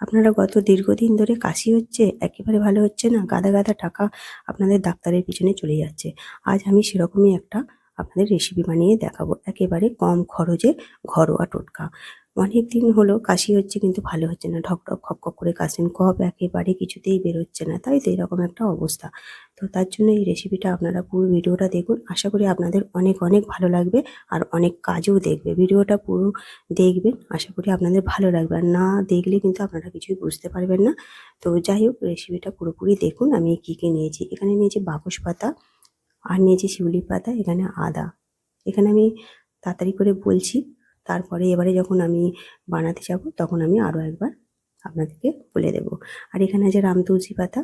আপনারা গত দীর্ঘদিন ধরে কাশি হচ্ছে, একেবারে ভালো হচ্ছে না? গাদা গাদা টাকা আপনাদের ডাক্তারের পিছনে চলে যাচ্ছে। আজ আমি সেরকমই একটা আপনাদের রেসিপি বানিয়ে দেখাবো। একেবারে কম খরচে ঘরোয়া টোটকা। অনেক দিন হলো কাশি হচ্ছে কিন্তু ভালো হচ্ছে না। ঢক ঢক খক খক করে কাশেন কফ একেবারে কিছুতেই বেরোচ্ছে না। তাই তো এরকম একটা অবস্থা। তো তার জন্য এই রেসিপিটা আপনারা পুরো ভিডিওটা দেখুন। আশা করি আপনাদের অনেক অনেক ভালো লাগবে আর অনেক কাজেও দেখবে। ভিডিওটা পুরো দেখবেন। আশা করি আপনাদের ভালো লাগবে। আর না দেখলে কিন্তু আপনারা কিছুই বুঝতে পারবেন না। তো যাই হোক রেসিপিটা পুরোপুরি দেখুন। আমি কী কী নিয়েছি। এখানে নিয়েছি বাকস পাতা আর নিয়েছি শিউলি পাতা, এখানে আদা। এখানে আমি তাড়াতাড়ি করে বলছি। তারপরে এবারে যখন আমি বানাতে যাব, তখন আমি আরও একবার আপনাদেরকে বলে দেব। আর এখানে আছে রাম তুলসী পাতা,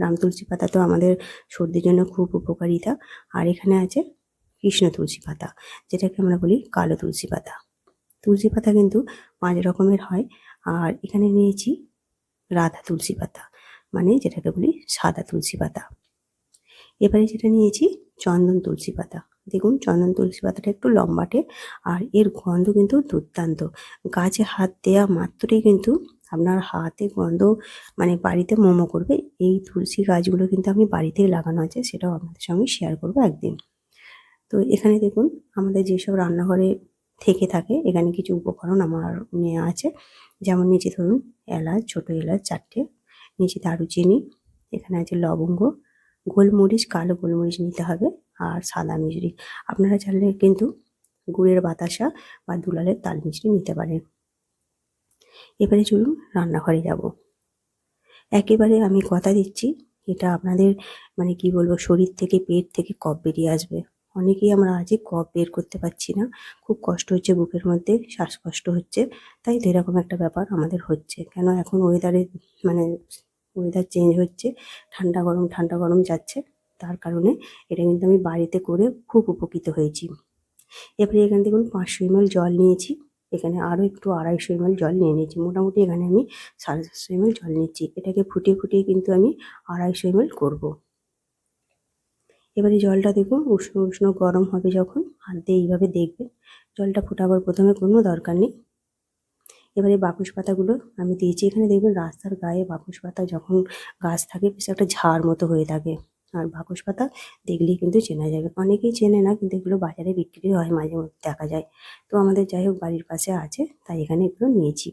রাম তুলসী পাতা তো আমাদের সর্দির জন্য খুব উপকারিতা। আর এখানে আছে কৃষ্ণ তুলসী পাতা, যেটাকে আমরা বলি কালো তুলসী পাতা। তুলসী পাতা কিন্তু পাঁচ রকমের হয়। আর এখানে নিয়েছি রাধা তুলসী পাতা মানে যেটাকে বলি সাদা তুলসী পাতা। এবারে যেটা নিয়েছি চন্দন তুলসী পাতা। দেখুন, চন্দন তুলসী পাতাটা একটু লম্বাটে আর এর গন্ধ কিন্তু দুর্দান্ত। গাছে হাত দেওয়া মাত্রই কিন্তু আপনার হাতে গন্ধ মানে বাড়িতে মোমো করবে, এই তুলসী গাছগুলো কিন্তু আমি বাড়িতেই লাগানো আছে, সেটাও আপনাদের সঙ্গে শেয়ার করব একদিন। তো এখানে দেখুন, আমাদের যেসব রান্নাঘরে থেকে থাকে, এখানে কিছু উপকরণ আমার নেওয়া আছে। যেমন নিচে ধরুন, এলাচ, ছোটো এলাচ চারটে, নিচে দারুচিনি, এখানে আছে লবঙ্গ, গোলমরিচ, কালো গোলমরিচ নিতে হবে। আর সাদা মিশরি আপনারা চাইলে কিন্তু গুড়ের বাতাসা বা দুলালের তাল মিষ্টি নিতে পারেন। এবারে চলুন রান্নাঘরে যাব। একেবারে আমি কথা দিচ্ছি, এটা আপনাদের মানে কি বলব, শরীর থেকে, পেট থেকে কফ বেরিয়ে আসবে। অনেকেই আমরা আজই কফ বের করতে পারছি না। খুব কষ্ট হচ্ছে, বুকের মধ্যে শ্বাসকষ্ট হচ্ছে, তাই তো এরকম একটা ব্যাপার আমাদের হচ্ছে। কেন এখন ওয়েদারে মানে ওয়েদার চেঞ্জ হচ্ছে, ঠান্ডা গরম ঠান্ডা গরম যাচ্ছে। তার কারণে এটা কিন্তু আমি বাড়িতে করে খুব উপকৃত হয়েছি। এবারে এখানে দেখুন পাঁচশো এমএল জল নিয়েছি। এখানে আরও একটু আড়াইশো এমএল জল নিয়ে নিয়েছি। মোটামুটি এখানে আমি সাড়ে চারশো এমএল জল নিচ্ছি। এটাকে ফুটিয়ে ফুটিয়ে কিন্তু আমি আড়াইশো এমএল করব। এবারে জলটা দেখুন, উষ্ণ উষ্ণ গরম হবে যখন। হাত দিয়ে এইভাবে দেখবেন। জলটা ফোটাবার প্রথমে কোনো দরকার নেই। এবারে বাকুশ পাতাগুলো আমি দিয়েছি। এখানে দেখবেন রাস্তার গায়ে বাকুশ পাতা যখন গাছ থাকে, বেশ একটা ঝাড় মতো হয়ে থাকে। আর বাকুশ পাতা দেখলেই কিন্তু চেনা যাবে। অনেকেই চেনে না, কিন্তু এগুলো বাজারে বিক্রি হয় মাঝে মধ্যে, দেখা যায়। তো আমাদের যাই হোক বাড়ির পাশে আছে, তাই এখানে এগুলো নিয়েছি।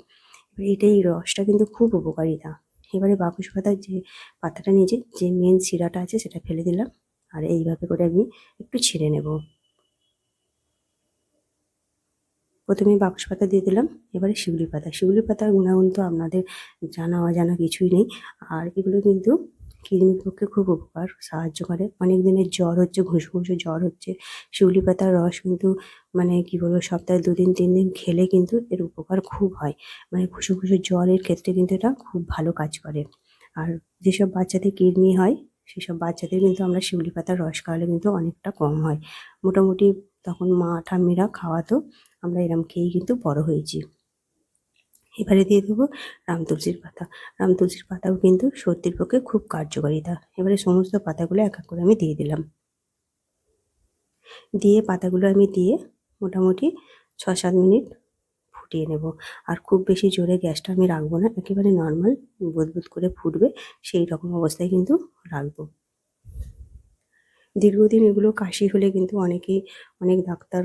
এবার এটা এই রসটা কিন্তু খুব উপকারিতা। এবারে বাকুশ পাতার যে পাতাটা নিয়েছি, যে মেন শিরাটা আছে সেটা ফেলে দিলাম, আর এইভাবে করে আমি একটু ছিঁড়ে নেব। প্রথমে বাক্স পাতা দিয়ে দিলাম, এবারে শিউলি পাতা। শিউলি পাতার গুণাগুণ তো আপনাদের জানা অজানা কিছুই নেই, আর এগুলো কিন্তু কৃমির পক্ষে খুব উপকার, সাহায্য করে। অনেক দিনের জ্বর হচ্ছে ঘুষো ঘুষো জ্বর হচ্ছে, শিউলি পাতার রস কিন্তু মানে কি বলব, সপ্তাহে দুদিন, তিন দিন খেলে কিন্তু এর উপকার খুব হয়। মানে ঘুষো ঘুষো জ্বরের ক্ষেত্রে কিন্তু এটা খুব ভালো কাজ করে। আর যেসব বাচ্চাদের কিডনি হয়, সেসব বাচ্চাদের কিন্তু আমরা শিউলি পাতার রস খাওয়ালে কিন্তু অনেকটা কম হয়। মোটামুটি তখন মা ঠাম্মিরা খাওয়াতো, আমরা এরম খেয়েই কিন্তু বড় হয়েছি। এবারে দিয়ে দেবো রাম তুলসীর পাতা। রাম তুলসীর পাতাও কিন্তু সর্দির পক্ষে খুব কার্যকারিতা। এবারে সমস্ত পাতাগুলো এক এক করে আমি দিয়ে দিলাম। দিয়ে পাতাগুলো আমি দিয়ে মোটামুটি ছ সাত মিনিট ফুটিয়ে নেব। আর খুব বেশি জোরে গ্যাসটা আমি রাখব না, একেবারে নর্মাল বুদবুদ করে ফুটবে সেই রকম অবস্থায় কিন্তু রাখব। দীর্ঘদিন এগুলো কাশি হলে কিন্তু অনেকেই, অনেক ডাক্তার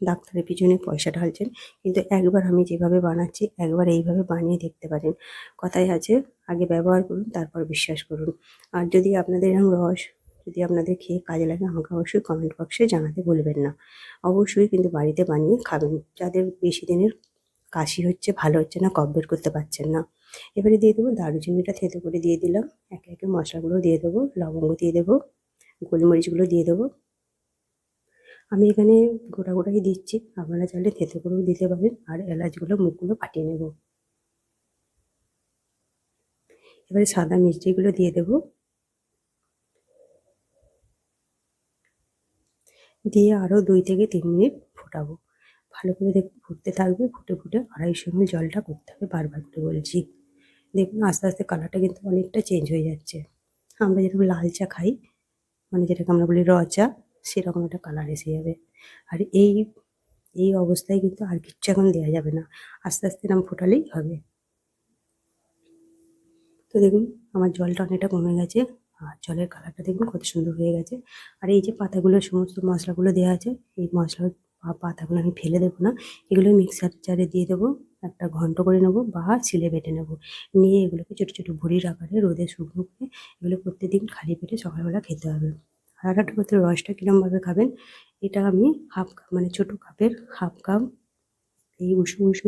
ডাক্তারের পিছনে পয়সা ঢালছেন। কিন্তু একবার আমি যেভাবে বানাচ্ছি, একবার এইভাবে বানিয়ে দেখতে পারেন। কথাই আছে, আগে ব্যবহার করুন, তারপর বিশ্বাস করুন। আর যদি আপনাদের এরকম রস, যদি আপনাদের খেয়ে কাজে লাগে, আমাকে অবশ্যই কমেন্ট বক্সে জানাতে ভুলবেন না। অবশ্যই কিন্তু বাড়িতে বানিয়ে খাবেন। যাদের বেশি দিনের কাশি হচ্ছে, ভালো হচ্ছে না, কফ বের করতে পারছেন না। এবারে দিয়ে দেবো দারুচিনিটা থেতো করে দিয়ে দিলাম। একে একে মশলাগুলো দিয়ে দেবো, লবঙ্গ দিয়ে দেবো, গোলমরিচগুলো দিয়ে দেবো। আমি এখানে গোটা গোটাই দিচ্ছি। আপনারা চাইলে থেতে করেও দিতে পারেন। আর এলাচগুলো, মুখগুলো ফাটিয়ে নেব। এবারে সাদা মিষ্টিগুলো দিয়ে দেব। দিয়ে আরও দুই থেকে তিন মিনিট ফোটাবো। ভালো করে দেখুন ফুটতে থাকবে। ফুটে ফুটে আড়াইশো এমএল জলটা করতে হবে বারবার করে বলছি। দেখুন, আস্তে আস্তে কালারটা কিন্তু অনেকটা চেঞ্জ হয়ে যাচ্ছে। আমরা যেরকম লাল চা খাই মানে যেটাকে আমরা বলি র চা সেরকম একটা কালার এসে যাবে। আর এই এই অবস্থায় কিন্তু আর কিচ্ছু এখন দেওয়া যাবে না। আস্তে আস্তে এরম ফোটালেই হবে। তো দেখুন, আমার জলটা অনেকটা কমে গেছে। আর জলের কালারটা দেখুন কত সুন্দর হয়ে গেছে। আর এই যে পাতাগুলো, সমস্ত মশলাগুলো দেওয়া আছে, এই মশলা পাতাগুলো আমি ফেলে দেবো না। এগুলো মিক্সার জারে দিয়ে দেবো। একটা ঘন্ট করে নেব বা শিলে বেটে নেব। নিয়ে এগুলোকে ছোটো ছোটো ভুড়ির আকারে রোদে শুকনো করে এগুলো প্রত্যেকদিন খালি পেটে সকালবেলা খেতে হবে। আর একটা রসটা কীরমভাবে খাবেন? এটা আমি হাফ কাপ মানে ছোটো কাপের হাফ কাপ এই উষ্ণ উষ্ণ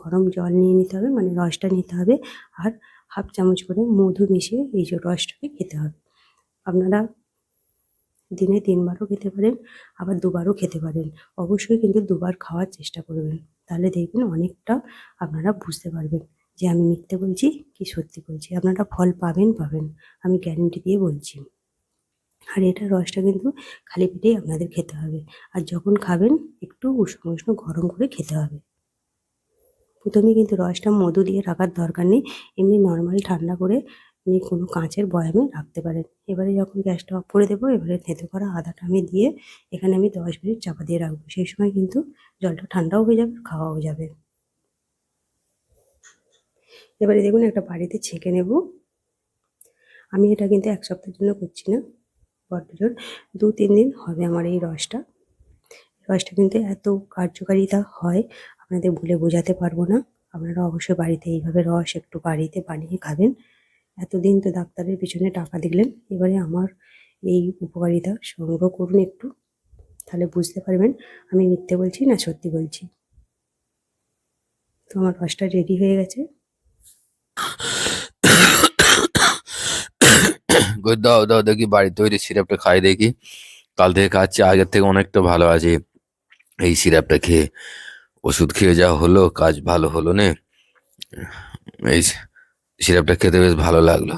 গরম জল নিয়ে নিতে হবে মানে রসটা নিতে হবে আর হাফ চামচ করে মধু মিশিয়ে এই যে রসটাকে খেতে হবে। আপনারা দিনে তিনবারও খেতে পারেন, আবার দুবারও খেতে পারেন। অবশ্যই কিন্তু দুবার খাওয়ার চেষ্টা করবেন, তাহলে দেখবেন অনেকটা আপনারা বুঝতে পারবেন যে আমি মিথ্যে বলছি কি সত্যি বলছি। আপনারা ফল পাবেন পাবেন, আমি গ্যারেন্টি দিয়ে বলছি। আর এটা রসটা কিন্তু খালি পেটেই আপনাদের খেতে হবে। আর যখন খাবেন, একটু উষ্ণ উষ্ণ গরম করে খেতে হবে। প্রথমে কিন্তু রসটা মধু দিয়ে রাখার দরকার নেই। এমনি নর্মাল ঠান্ডা করে আপনি কোনো কাঁচের বয়ামে রাখতে পারেন। এবারে যখন গ্যাসটা অফ করে দেবো, এবারে থেঁতো করা আদাটা আমি দিয়ে এখানে আমি দশ মিনিট চাপা দিয়ে রাখব। সেই সময় কিন্তু জলটা ঠান্ডাও হয়ে যাবে, খাওয়াও যাবে। এবারে দেখুন, একটা বাড়িতে ছেঁকে নেব। আমি এটা কিন্তু এক সপ্তাহের জন্য করছি না। বড্ড জোর দু তিন দিন হবে আমার এই রসটা। রসটা কিন্তু এত কার্যকারিতা হয়, আপনাদের বলে বোঝাতে পারব না। আপনারা অবশ্যই বাড়িতে এইভাবে রস একটু বাড়িতে বানিয়ে খাবেন। এতদিন তো ডাক্তারের পিছনে টাকা দিলেন এবারে আমার এই উপকারিতা সংগ্রহ করুন একটু, তাহলে বুঝতে পারবেন আমি মিথ্যে বলছি না সত্যি বলছি। তো আমার রসটা রেডি হয়ে গেছে। দাও দাও, দেখি বাড়ি তৈরি সিরাপটা খাই দেখি। কাল থেকে খাচ্ছি, আগের থেকে অনেকটা ভালো আছে। এই সিরাপটা খেয়ে ওষুধ খেয়ে যা হলো, কাজ ভালো হলো না। এই সিরাপটা খেতে বেশ ভালো লাগল।